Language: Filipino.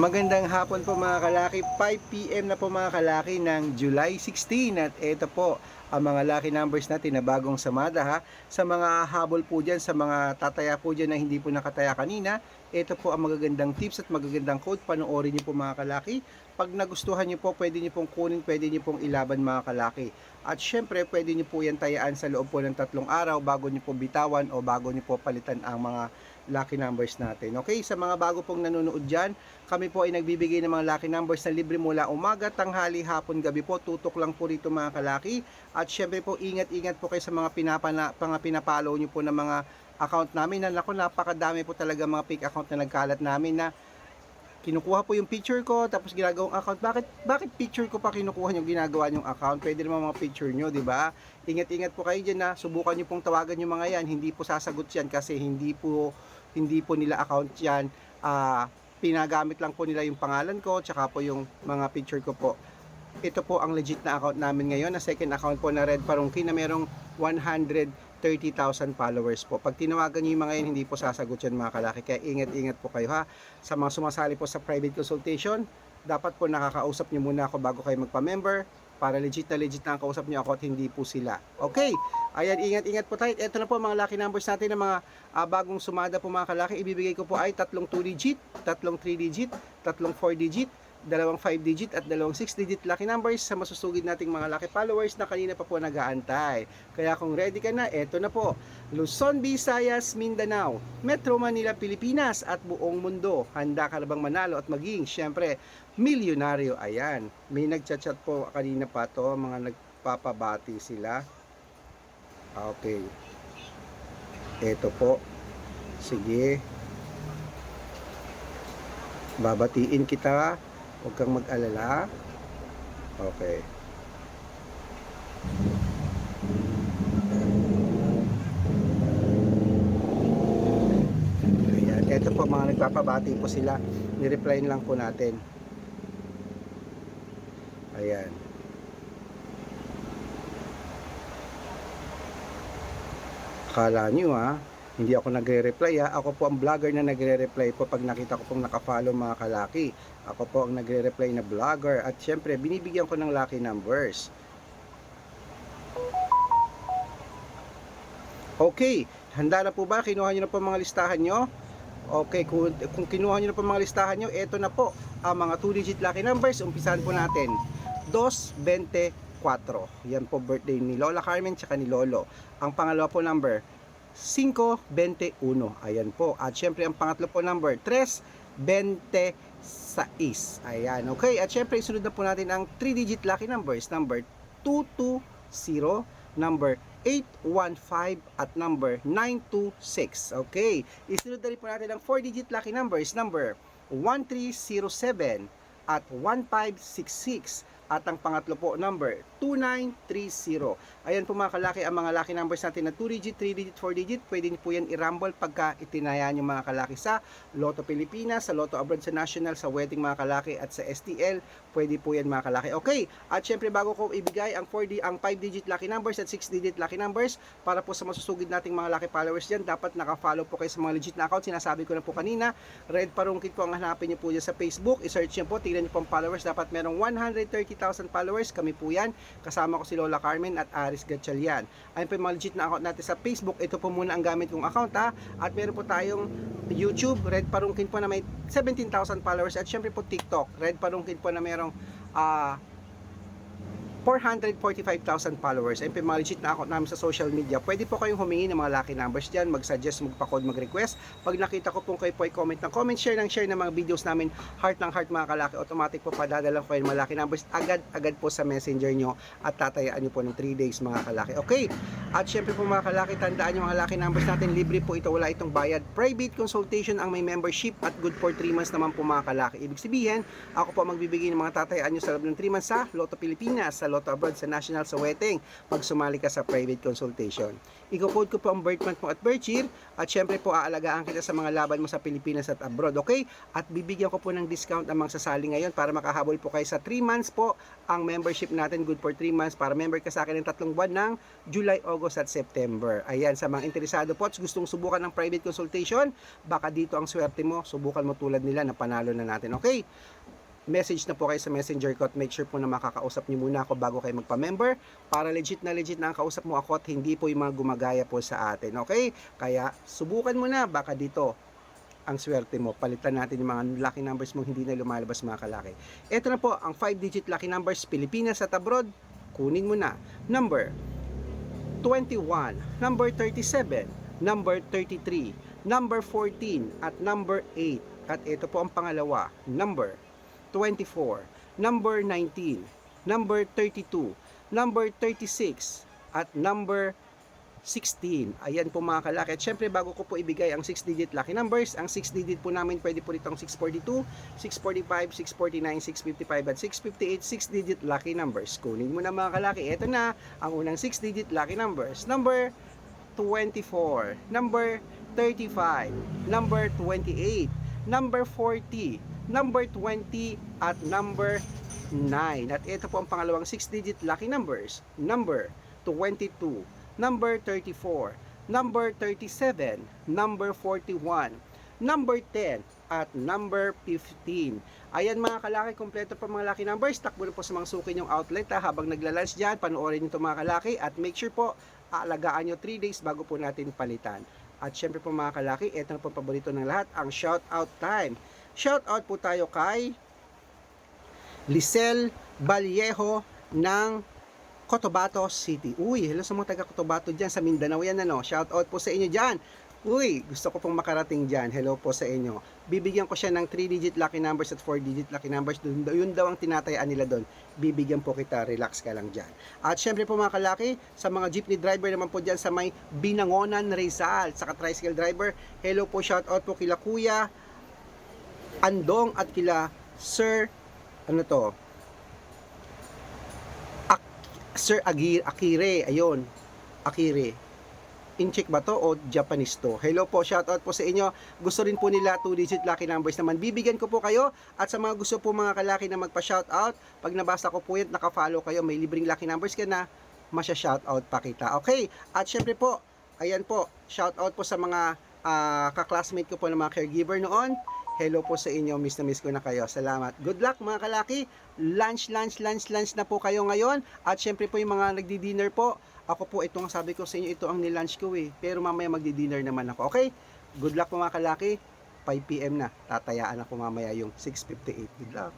Magandang hapon po mga kalaki. 5pm na po mga kalaki ng July 16 at ito po ang mga lucky numbers natin na bagong samada ha. Sa mga habol po dyan, sa mga tataya po dyan na hindi po nakataya kanina, ito po ang magagandang tips at magagandang code. Panoorin niyo po mga kalaki. Pag nagustuhan niyo po, pwede niyo pong kunin, pwede niyo pong ilaban mga kalaki. At syempre, pwede niyo po yan tayaan sa loob po ng tatlong araw bago niyo po bitawan o bago niyo po palitan ang mga lucky numbers natin. Okay, sa mga bago pong nanonood dyan, kami po ay nagbibigay ng mga lucky numbers na libre mula umaga, tanghali, hapon, gabi po. Tutok lang po rito mga kalaki. At syempre po, ingat-ingat po kayo sa mga pinapana, mga pinapalo nyo po ng mga account namin. Na, naku, napakadami po talaga mga fake account na nagkalat namin na kinukuha po yung picture ko tapos ginagawang account. Bakit bakit picture ko pa kinukuha yung ginagawa yung account? Pwede naman mga picture nyo, di ba? Ingat-ingat po kayo diyan na subukan niyo pong tawagan yung mga yan. Hindi po sasagot yan kasi hindi po hindi po nila account yan. Ah, pinagamit lang po nila yung pangalan ko tsaka po yung mga picture ko po. Ito po ang legit na account namin ngayon, na second account po na Red Parungki na merong 130,000 followers po. Pag tinawagan niyo yung mga yan, hindi po sasagot yan mga kalaki. Kaya ingat-ingat po kayo ha. Sa mga sumasali po sa private consultation, dapat po nakakausap niyo muna ako bago kayo magpa-member para legit na legit na ang kausap niyo ako at hindi po sila. Okay, ayan, ingat-ingat po tayo. Ito na po mga lucky numbers natin ng mga ah, bagong sumada po mga kalaki. Ibibigay ko po ay tatlong 2 digit, tatlong 3 digit, tatlong 4 digit, dalawang 5 digit at dalawang 6 digit lucky numbers sa masusugid nating mga lucky followers na kanina pa po nag-aantay. Kaya kung ready ka na, eto na po. Luzon, Visayas, Mindanao, Metro Manila, Pilipinas at buong mundo. Handa ka na bang manalo at maging, syempre, milyonaryo? Ayan, may nagchat-chat po kanina pa to, mga nagpapabati sila. Okay. Eto po. Sige. Babatiin kita. Huwag kang mag-alala. Okay. Ayan. Ito po mga nagpapabati po sila. Ni-reply lang po natin. Ayan. Akala nyo ha, hindi ako nagre-reply ha. Ako po ang vlogger na nagre-reply po pag nakita ko pong nakafollow mga kalaki. Ako po ang nagre-reply na vlogger at syempre binibigyan ko ng lucky numbers. Okay, handa na po ba? Kinuha nyo na po mga listahan nyo? Okay, kung, kung kinuha nyo na po mga listahan nyo, eto na po ang mga 2-digit lucky numbers. Umpisahan po natin. 224. Yan po birthday ni Lola Carmen tsaka ni Lolo. Ang pangalawa po number 521. Ayan po. At syempre ang pangatlo po number 326. Ayan. Okay. At syempre isunod na po natin ang 3-digit lucky numbers. Number 220, number 815 at number 926. Okay. Isunod na rin po natin ang 4-digit lucky numbers. Number 1307 at 1566 at ang pangatlo po number 2930. Ayan po mga kalaki ang mga lucky numbers natin na 2 digit, 3 digit, 4 digit. Pwede niyo po yan i-rumble pagka itinayaan yung mga kalaki sa Lotto Pilipinas, sa Lotto Abroad sa National, sa wedding mga kalaki at sa STL. Pwede po yan mga kalaki. Okay, at syempre bago ko ibigay ang 4 di, ang 5 digit lucky numbers at 6 digit lucky numbers para po sa masusugid nating mga lucky followers diyan, dapat naka-follow po kayo sa mga legit na account. Sinasabi ko na po kanina, Red Parungkit po ang hanapin niyo po dyan sa Facebook. I-search niyo po, tingnan niyo po ang followers. Dapat merong 130,000 followers. Kami po yan. Kasama ko si Lola Carmen at Aris Gatchalian. Ayun po yung mga legit na account natin sa Facebook. Ito po muna ang gamit kong account ha. At meron po tayong YouTube, Red Parungkin po na may 17,000 followers. At syempre po TikTok, Red Parungkin po na merong ah 445,000 followers. Yung mga legit na account namin sa social media. Pwede po kayong humingi ng mga lucky numbers dyan, mag-suggest, magpa-code, mag-request. Pag nakita ko pong kayo po ay comment ng comment, share ng share ng mga videos namin, heart ng heart mga kalaki, automatic po padadala ko kayo ng mga lucky numbers agad-agad po sa messenger nyo at tatayaan nyo po ng 3 days mga kalaki. Okay, at syempre po mga kalaki, tandaan yung mga lucky numbers natin, libre po ito, wala itong bayad. Private consultation ang may membership at good for 3 months naman po mga kalaki. Ibig sabihin, ako po magbibigay ng mga tatayaan nyo sa loob ng 3 months sa Lotto Pilipinas, sa Lotto Abroad sa National Saweting pag sumali ka sa private consultation. Iko-code ko po ang birth month mo at birth year at syempre po aalagaan kita sa mga laban mo sa Pilipinas at abroad, okay? At bibigyan ko po ng discount ang mga ngayon para makahabol po kayo sa 3 months po ang membership natin, good for 3 months para member ka sa akin ng tatlong buwan ng July, August at September. Ayan, sa mga interesado po at gustong subukan ng private consultation, baka dito ang swerte mo, subukan mo tulad nila na panalo na natin, okay? message na po kayo sa messenger ko at make sure po na makakausap niyo muna ako bago kayo magpa-member para legit na legit na ang kausap mo ako at hindi po yung mga gumagaya po sa atin, okay? Kaya subukan mo na, baka dito ang swerte mo. Palitan natin yung mga lucky numbers mo hindi na lumalabas mga kalaki. Ito na po ang 5-digit lucky numbers Pilipinas at abroad. Kunin mo na. Number 21, number 37, number 33, number 14, at number 8. At ito po ang pangalawa, number 24, number 19, number 32, number 36, at number 16. Ayan po mga kalaki. At syempre bago ko po ibigay ang 6-digit lucky numbers, ang 6-digit po namin pwede po rito ang 642, 645, 649, 655 at 658 6-digit lucky numbers. Kunin mo na mga kalaki. Ito na ang unang 6-digit lucky numbers. Number 24, number 35, number 28, number 40, number 20 at number 9. At ito po ang pangalawang 6-digit lucky numbers. Number 22, number 34, number 37, number 41, number 10, at number 15. Ayan mga kalaki, kompleto pa mga lucky numbers. Takbo na po sa mga suki yung outlet ha, habang naglalunch dyan. Panoorin nyo ito mga kalaki at make sure po aalagaan nyo 3 days bago po natin palitan. At syempre po mga kalaki, ito na po paborito ng lahat, ang shout out time. Shout out po tayo kay Lisel Vallejo ng Cotabato City. Uy, hello sa mga taga Cotabato dyan sa Mindanao yan ano. Shout out po sa inyo dyan. Uy, gusto ko pong makarating dyan. Hello po sa inyo. Bibigyan ko siya ng 3-digit lucky numbers at 4-digit lucky numbers. Dun, yun daw ang tinatayaan nila doon. Bibigyan po kita. Relax ka lang dyan. At syempre po mga kalaki, sa mga jeepney driver naman po dyan sa may Binangonan, Rizal, sa tricycle driver. Hello po, shout out po kila Kuya Andong at kila Sir, ano to? Sir Agir, Akire, ayun. Akire. Incheck ba to o Japanese to? Hello po, shout out po sa inyo. Gusto rin po nila 2-digit lucky numbers naman. Bibigyan ko po kayo at sa mga gusto po mga kalaki na magpa-shout out, pag nabasa ko po yan, naka-follow kayo, may libreng lucky numbers ka na, masya-shout out pa kita. Okay? At syempre po, ayan po, shout out po sa mga ah, kaklasmate ko po ng mga caregiver noon. Hello po sa inyo, miss na miss ko na kayo. Salamat. Good luck mga kalaki. Lunch, lunch, lunch, lunch na po kayo ngayon. At syempre po yung mga nagdi-dinner po, ako po ito ang sabi ko sa inyo, ito ang nilunch ko eh. Pero mamaya magdi-dinner naman ako. Okay? Good luck po mga kalaki. 5pm na. Tatayaan ako mamaya yung 6.58. Good luck.